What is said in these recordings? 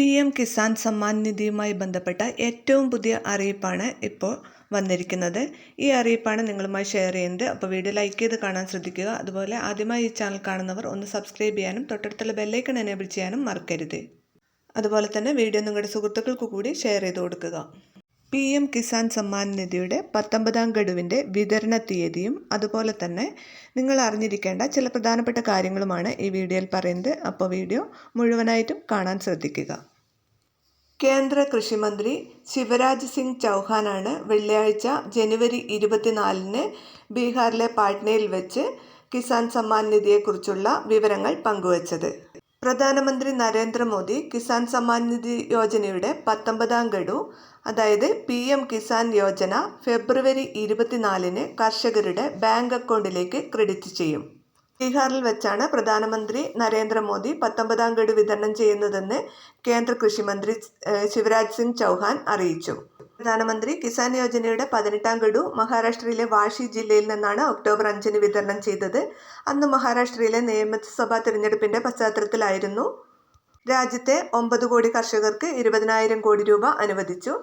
P M Kisan Samman നിധിയുമായി ബന്ധപ്പെട്ട ഏറ്റവും പുതിയ അറിയിപ്പാണ് ഇപ്പോൾ വന്നിരിക്കുന്നത്. ഈ അറിയിപ്പാണ് നിങ്ങളുമായി ഷെയർ ചെയ്യുന്നത്. അപ്പോൾ വീഡിയോ ലൈക്ക് ചെയ്ത് കാണാൻ ശ്രദ്ധിക്കുക. അതുപോലെ ആദ്യമായി ഈ ചാനൽ കാണുന്നവർ ഒന്ന് സബ്സ്ക്രൈബ് ചെയ്യാനും തൊട്ടടുത്തുള്ള ബെല്ലൈക്കൺ എനേബിൾ ചെയ്യാനും മറക്കരുത്. അതുപോലെ തന്നെ വീഡിയോ നിങ്ങളുടെ സുഹൃത്തുക്കൾക്ക് കൂടി ഷെയർ ചെയ്ത് കൊടുക്കുക. പി എം കിസാൻ സമ്മാൻ നിധിയുടെ പത്തൊമ്പതാം ഗഡുവിന്റെ വിതരണ തീയതിയും അതുപോലെ തന്നെ നിങ്ങൾ അറിഞ്ഞിരിക്കേണ്ട ചില പ്രധാനപ്പെട്ട കാര്യങ്ങളുമാണ് ഈ വീഡിയോയിൽ പറയുന്നത്. അപ്പോൾ വീഡിയോ മുഴുവനായിട്ടും കാണാൻ ശ്രദ്ധിക്കുക. കേന്ദ്ര കൃഷിമന്ത്രി ശിവരാജ് സിംഗ് ചൗഹാനാണ് വെള്ളിയാഴ്ച ജനുവരി ഇരുപത്തിനാലിന് ബീഹാറിലെ പാട്നയിൽ വെച്ച് കിസാൻ സമ്മാൻ നിധിയെക്കുറിച്ചുള്ള വിവരങ്ങൾ പങ്കുവച്ചത്. പ്രധാനമന്ത്രി നരേന്ദ്രമോദി കിസാൻ സമ്മാൻ നിധി യോജനയുടെ പത്തൊമ്പതാം ഗഡു അതായത് P M Kisan Yojana February ഇരുപത്തിനാലിന് കർഷകരുടെ ബാങ്ക് അക്കൗണ്ടിലേക്ക് ക്രെഡിറ്റ് ചെയ്യും. ബീഹാറിൽ വെച്ചാണ് പ്രധാനമന്ത്രി നരേന്ദ്രമോദി പത്തൊമ്പതാം ഗഡു വിതരണം ചെയ്യുന്നതെന്ന് കേന്ദ്ര കൃഷിമന്ത്രി ശിവരാജ് സിംഗ് ചൗഹാൻ അറിയിച്ചു. പ്രധാനമന്ത്രി കിസാൻ യോജനയുടെ പതിനെട്ടാം ഗഡു മഹാരാഷ്ട്രയിലെ വാഷി ജില്ലയിൽ നിന്നാണ് ഒക്ടോബർ അഞ്ചിന് വിതരണം ചെയ്തത്. അന്ന് മഹാരാഷ്ട്രയിലെ നിയമസഭാ തിരഞ്ഞെടുപ്പിന്റെ പശ്ചാത്തലത്തിലായിരുന്നു. രാജ്യത്തെ ഒമ്പത് കോടി കർഷകർക്ക് ഇരുപതിനായിരം കോടി രൂപ അനുവദിച്ചു.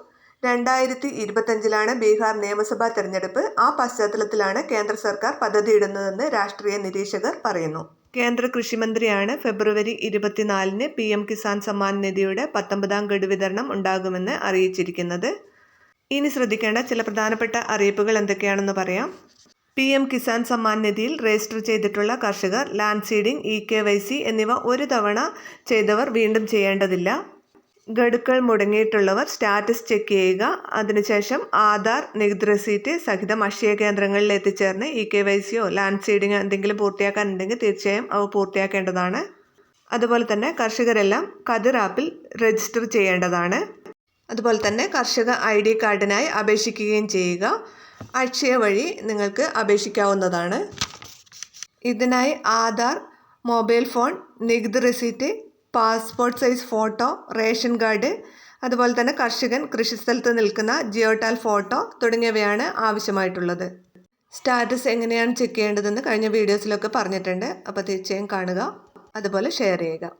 രണ്ടായിരത്തി ഇരുപത്തഞ്ചിലാണ് ബീഹാർ നിയമസഭാ തെരഞ്ഞെടുപ്പ്. ആ പശ്ചാത്തലത്തിലാണ് കേന്ദ്ര സർക്കാർ പദ്ധതിയിടുന്നതെന്ന് രാഷ്ട്രീയ നിരീക്ഷകർ പറയുന്നു. കേന്ദ്ര കൃഷിമന്ത്രിയാണ് ഫെബ്രുവരി ഇരുപത്തിനാലിന് പി എം കിസാൻ സമ്മാൻ നിധിയുടെ പത്തൊമ്പതാം ഗഡു വിതരണം ഉണ്ടാകുമെന്ന് അറിയിച്ചിരിക്കുന്നത്. ഇനി ശ്രദ്ധിക്കേണ്ട ചില പ്രധാനപ്പെട്ട അറിയിപ്പുകൾ എന്തൊക്കെയാണെന്ന് പറയാം. പി എം കിസാൻ സമ്മാൻ നിധിയിൽ രജിസ്റ്റർ ചെയ്തിട്ടുള്ള കർഷകർ land seeding E K Y C എന്നിവ ഒരു തവണ ചെയ്തവർ വീണ്ടും ചെയ്യേണ്ടതില്ല. ഗഡുക്കൾ മുടങ്ങിയിട്ടുള്ളവർ സ്റ്റാറ്റസ് ചെക്ക് ചെയ്യുക. അതിനുശേഷം ആധാർ നികുതി റെസീറ്റ് സഹിതം അക്ഷയ കേന്ദ്രങ്ങളിൽ എത്തിച്ചേർന്ന് ഇ കെ വൈ സിയോ ലാൻഡ് സൈഡിങ് എന്തെങ്കിലും പൂർത്തിയാക്കാനുണ്ടെങ്കിൽ തീർച്ചയായും അവ പൂർത്തിയാക്കേണ്ടതാണ്. അതുപോലെ തന്നെ കർഷകരെല്ലാം കതിർ ആപ്പിൽ രജിസ്റ്റർ ചെയ്യേണ്ടതാണ്. അതുപോലെ തന്നെ കർഷക ഐ ഡി കാർഡിനായി അപേക്ഷിക്കുകയും ചെയ്യുക. അക്ഷയ വഴി നിങ്ങൾക്ക് അപേക്ഷിക്കാവുന്നതാണ്. ഇതിനായി ആധാർ മൊബൈൽ ഫോൺ നികുതി receipt passport size photo ration card അതുപോലെ തന്നെ കർഷകൻ കൃഷിസ്ഥലത്ത് നിൽക്കുന്ന ജിയോടാൽ ഫോട്ടോ തുടങ്ങിയവയാണ് ആവശ്യമായിട്ടുള്ളത്. സ്റ്റാറ്റസ് എങ്ങനെയാണ് ചെക്ക് ചെയ്യേണ്ടതെന്ന് കഴിഞ്ഞ വീഡിയോസിലൊക്കെ പറഞ്ഞിട്ടുണ്ട്. അപ്പോൾ തീർച്ചയായും കാണുക. അതുപോലെ ഷെയർ ചെയ്യുക.